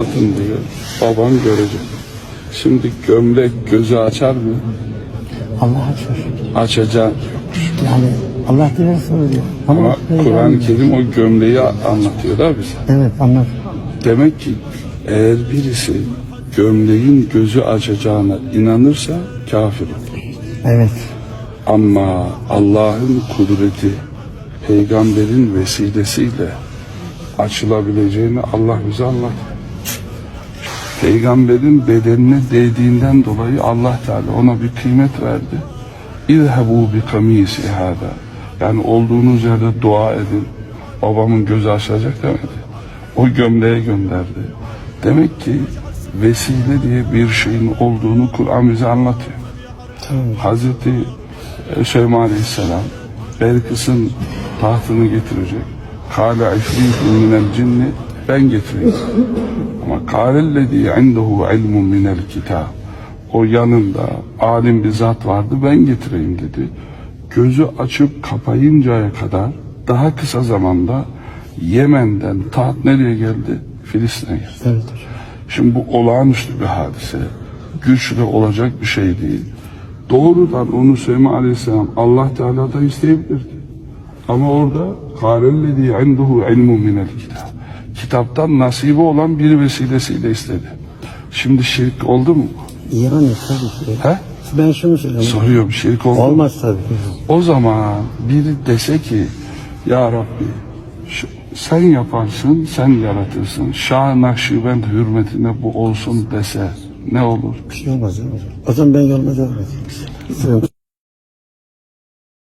Bakın diyor, babam görecek. Şimdi gömlek gözü açar mı? Allah açar. Açacak. Yani Allah dilerse öyle. Ama Peygamber- Kur'an-ı Kerim o gömleği anlatıyor da bize. Evet anlar. Demek ki eğer birisi gömleğin gözü açacağına inanırsa kafir olur. Evet. Ama Allah'ın kudreti peygamberin vesilesiyle açılabileceğini Allah bize anlatıyor. Peygamberin bedenine değdiğinden dolayı Allah Teala ona bir kıymet verdi. İzhebu bi kamisi hada. Yani olduğunuz yerde dua edin. Babamın gözü açılacak demedi. O gömleğe gönderdi. Demek ki vesile diye bir şeyin olduğunu Kur'an bize anlatıyor. Hazreti Süleyman Aleyhisselam Belkıs'ın tahtını getirecek. Kâle ifritun minel cinni ben getireyim. Ama kâlellezî indehu ilmun minel kitâb o yanında alim bir zat vardı ben getireyim dedi. Gözü açıp kapayıncaya kadar daha kısa zamanda Yemen'den taht nereye geldi? Filistin'e geldi. Evet. Şimdi bu olağanüstü bir hadise. Güçle olacak bir şey değil. Doğrudan onu Süleyman Aleyhisselam Allah Teala'dan isteyebilirdi. Ama orada kâlellezî indehu ilmun minel kitâb. Kitaptan nasibi olan bir vesilesiyle istedi. Şimdi şirk oldu mu? Yani tabii ki. He? Ben şunu söylüyorum. Soruyorum şirk oldu mu? Olmaz tabii. O zaman biri dese ki Ya Rabbi şu- sen yaparsın, sen yaratırsın. Şah Nakşibend hürmetine bu olsun dese ne olur? Bir şey olmaz hocam? O zaman ben yoluma devam edeyim.